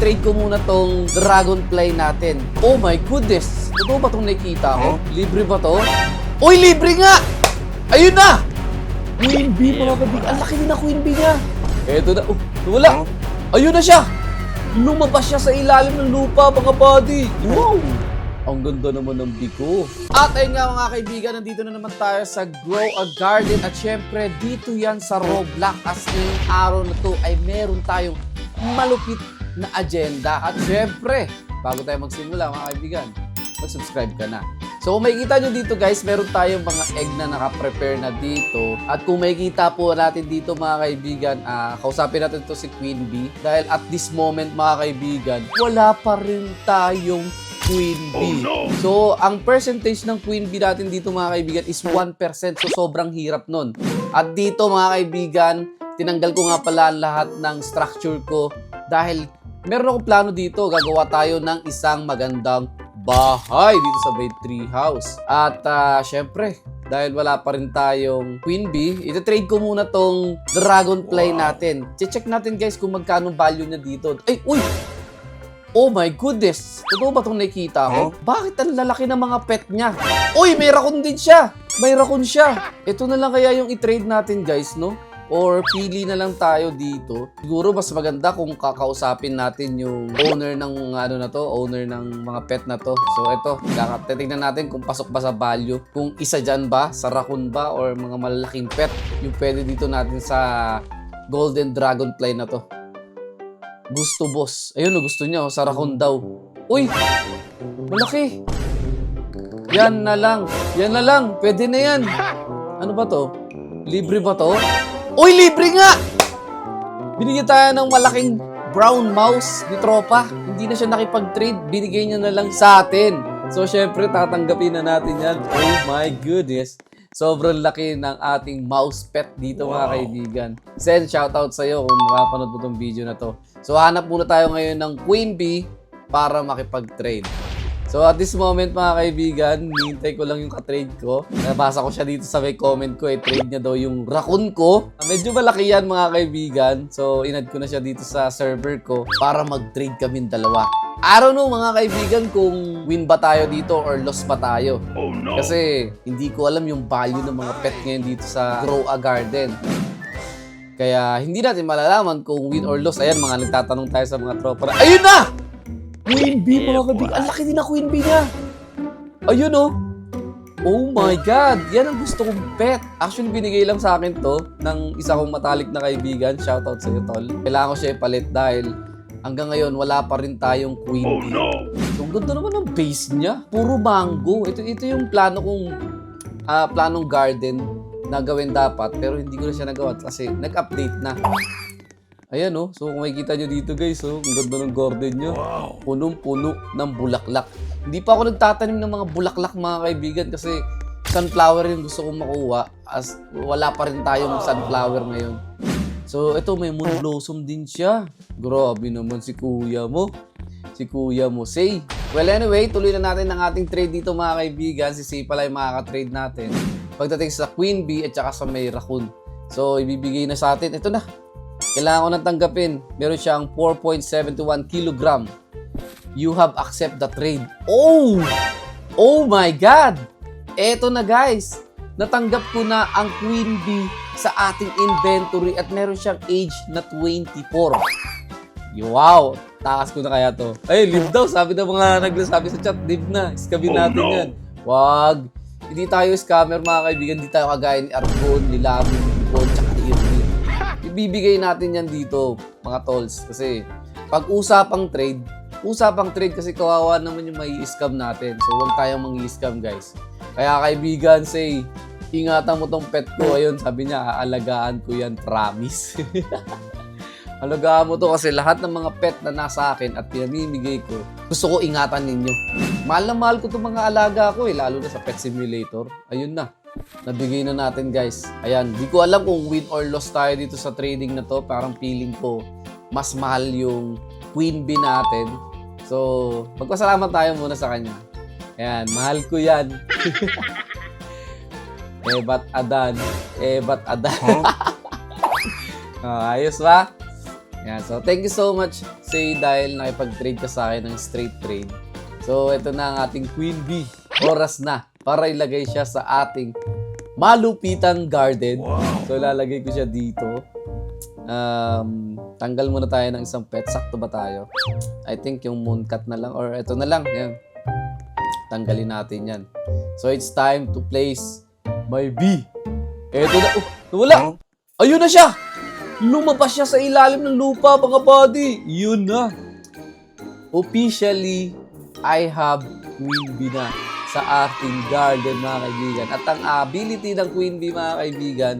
ititrade ko muna tong Dragonfly natin. Oh my goodness! Totoo ba itong nakikita ko? Libre ba to? Uy, libre nga! Ayun na! Queen Bee, mga kabig. Ang laki din na Queen Bee niya. Eto na. Oh, wala. Ayun na siya. Lumabas siya sa ilalim ng lupa, mga buddy. Wow! Ang ganda naman ng biko. At ayun nga mga kaibigan, nandito na naman tayo sa Grow a Garden. At syempre, dito yan sa Roblox. As ngayong araw na to ay meron tayong malupit na agenda. At syempre, bago tayo magsimula mga kaibigan, mag-subscribe ka na. So kung makikita nyo dito guys, meron tayong mga egg na naka-prepare na dito. At kung makikita po natin dito mga kaibigan, ah, kausapin natin to si Queen Bee. Dahil at this moment mga kaibigan, wala pa rin tayong Queen Bee. So ang percentage ng Queen Bee natin dito mga kaibigan is 1%. So sobrang hirap nun. At dito mga kaibigan, tinanggal ko nga pala lahat ng structure ko dahil meron akong plano dito. Gagawa tayo ng isang magandang bahay dito sa Bay Tree House. At ah, syempre, dahil wala pa rin tayong Queen Bee, ito-trade ko muna tong Dragonfly natin. Che-check natin guys kung magkano value niya dito. Ay, uy! Oh my goodness! Totoo ba itong nakikita ko? Bakit ang lalaki ng mga pet niya? Uy, may raccoon din siya! May raccoon siya! Ito na lang kaya yung i-trade natin guys, no? Or pili na lang tayo dito. Siguro mas maganda kung kakausapin natin yung owner ng ano na to, owner ng mga pet na to. So ito, titingnan natin kung pasok ba sa value. Kung isa dyan ba, sa raccoon ba, or mga malalaking pet yung pwede dito natin sa Golden Dragonfly na to. Gusto boss. Ayun o, gusto niya. oh, Sa raccoon daw. Uy! Malaki! Yan na lang. Yan na lang. Pwede na yan. Ano ba to? Libre ba to? Uy, libre nga! Binigyan tayo ng malaking brown mouse ni Tropa. Hindi na siya nakipag-trade. Binigay niya na lang sa atin. So, syempre, tatanggapin na natin yan. Oh my goodness. Sobrang laki ng ating mouse pet dito mga kaibigan. Sen, shoutout sa'yo kung makapanood mo tong video na to. So, hanap muna tayo ngayon ng Queen Bee para makipag-trade. So at this moment mga kaibigan, hintay ko lang yung ka-trade ko. Nabasa ko siya dito sa may comment ko, eh, trade niya daw yung raccoon ko. Medyo malaki yan mga kaibigan. So inad ko na siya dito sa server ko para mag-trade kami dalawa. I don't know mga kaibigan kung win ba tayo dito or loss pa tayo. Kasi hindi ko alam yung value ng mga pet ngayon dito sa Grow a Garden. Kaya hindi natin malalaman kung win or loss. Ayan, mga nagtatanong tayo sa mga tropa. na- Ayun na! Queen Bee, mga kabig. Ang laki din na Queen Bee niya. Ayun oh. Oh my God! Yan ang gusto kong pet. Actually, binigay lang sa akin to ng isa kong matalik na kaibigan. Shoutout sa iyo, Tol. Kailangan ko siya ipalit dahil hanggang ngayon wala pa rin tayong Queen Bee. So, ang ganda naman ng base niya. Puro mango. Ito, ito yung plano kong ah, planong garden na gawin dapat pero hindi ko na siya nagawa kasi nag-update na. Ayan oh. So kung makikita nyo dito guys, oh, ang ganda ng garden nyo. Punong-puno ng bulaklak. Hindi pa ako nagtatanim ng mga bulaklak mga kaibigan kasi sunflower yung gusto kong makuha as wala pa rin tayong sunflower ngayon. So ito may moon blossom din siya. Grabe naman si kuya mo. Si kuya mo, Say. Well anyway, tuloy na natin ang ating trade dito mga kaibigan. Si Say pala yung makaka-trade natin. Pagdating sa Queen Bee at saka sa may raccoon. So ibibigay na sa atin. Ito na. Kailangan ko nang tanggapin. Meron siyang 4.71 kilogram. You have accept the trade. Oh! Oh my God! Eto na guys. Natanggap ko na ang Queen Bee sa ating inventory at meron siyang age na 24. Wow! Takas ko na kaya to. Ay, live daw. Sabi ng mga nagsasabi sa chat, live na. Scammin natin yan. Wag. Hindi tayo scammer mga kaibigan. Hindi tayo kagaya ni Argon, ni Lamin, Ibibigay natin yan dito, mga tolls. Kasi pag usapang trade, usapang trade kasi kawawa naman yung may scam natin. So huwag tayong mangi scam guys. Kaya kaibigan, say, ingatan mo tong pet ko. Ayun, sabi niya, aalagaan ko yan, promise. Alagaan mo to kasi lahat ng mga pet na nasa akin at pinamimigay ko, gusto ko ingatan ninyo. Mahal na mahal ko itong mga alaga ko eh, lalo na sa pet simulator. Ayun na. Nabigay na natin guys. Ayan, di ko alam kung win or loss tayo dito sa trading na to. Parang feeling ko mas mahal yung queen bee natin. So, magpasalamat tayo muna sa kanya. Ayan, mahal ko yan. eh, ba't adan? Eh, ba't adan? Ah, ayos ba? Yan. So, thank you so much, say, dahil nakipag-trade ka sa akin ng straight trade. So, ito na ang ating Queen Bee. Oras na para ilagay siya sa ating malupitang garden. So, lalagay ko siya dito. Um, tanggal muna tayo ng isang pet. Sakto ba tayo? I think yung mooncat na lang. Or ito na lang. Yan. Tanggalin natin yan. So, it's time to place my bee. Eto na. Oh, nawala. Ayun na siya. Lumabas siya sa ilalim ng lupa, mga buddy. Yun na. Officially, I have Queen Bee na sa ating garden, mga kaibigan. At ang ability ng Queen Bee, mga kaibigan,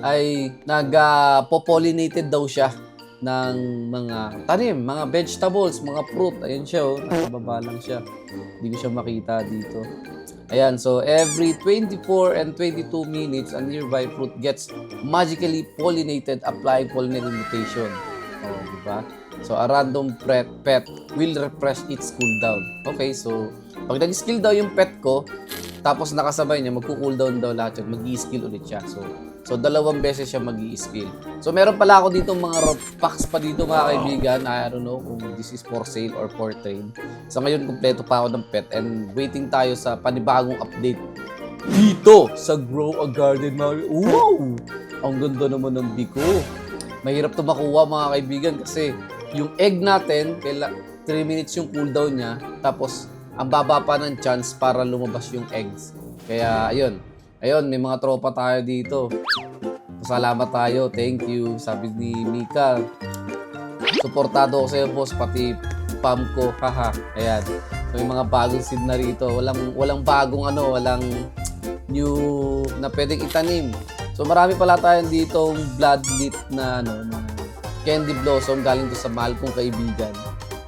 ay nag-pollinated daw siya ng mga tanim, mga vegetables, mga fruit. Ayun siya, oh. Nasa baba lang siya. Hindi ko siya makita dito. Ayan, so every 24 and 22 minutes, a nearby fruit gets magically pollinated, applying pollinated mutation. Oh, di ba? So, a random pet, pet will refresh its cooldown. Okay, so, pag nag-skill daw yung pet ko, tapos nakasabay niya, magko-cooldown daw lahat yun, mag-skill ulit siya. So, so dalawang beses siya mag skill So, meron pala ako dito mga rock packs pa dito mga kaibigan. I don't know kung this is for sale or for trade. So, ngayon, kumpleto pa ako ng pet and waiting tayo sa panibagong update dito sa Grow a Garden mga Wow! Ang ganda naman ng biko. Mahirap to makuha mga kaibigan kasi yung egg natin, kaila 3 minutes yung cooldown niya, tapos ang baba pa ng chance para lumabas yung eggs. Kaya ayun, ayun, may mga tropa tayo dito. Salamat tayo, thank you. Sabi ni Mika, suportado ako sa'yo boss, pati pam ko, haha. Ayan, may mga bagong seed na rito. Walang, walang bagong ano, walang new na pwedeng itanim. So marami pala tayong ditong bloodlit na ano na candy blossom galing to sa mahal kong kaibigan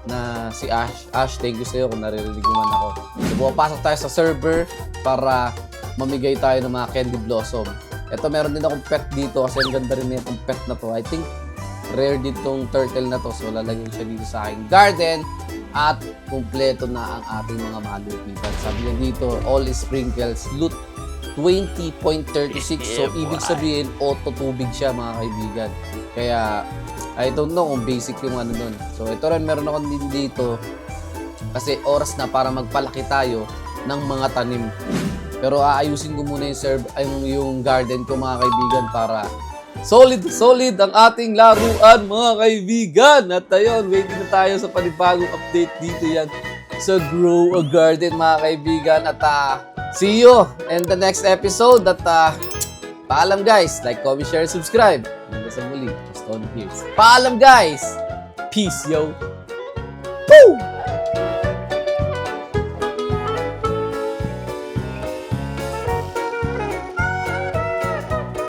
na si Ash. Ash, thank you sa'yo kung naririnig mo man ako. So pumapasok tayo sa server para mamigay tayo ng mga candy blossom. Ito meron din akong pet dito kasi ang ganda rin na itong pet na to. I think rare din tong turtle na to so lalagyan ko siya dito sa aking garden at kumpleto na ang ating mga malupitan. Sabi niya dito, all sprinkles, loot 20.36. So, ibig sabihin, auto tubig siya, mga kaibigan. Kaya, I don't know kung basic yung ano nun. So, ito rin, meron ako din dito. Kasi oras na para magpalaki tayo ng mga tanim. Pero aayusin ko muna yung, serve, ay, yung, garden ko, mga kaibigan, para solid, solid ang ating laruan, mga kaibigan. At ayun, waiting na tayo sa panibagong update dito yan sa Grow a Garden, mga kaibigan. At ah, see you in the next episode. At ah, paalam guys. Like, comment, share, subscribe. Hanggang sa muli. Stone Pierce. Paalam guys. Peace, yo. Poo!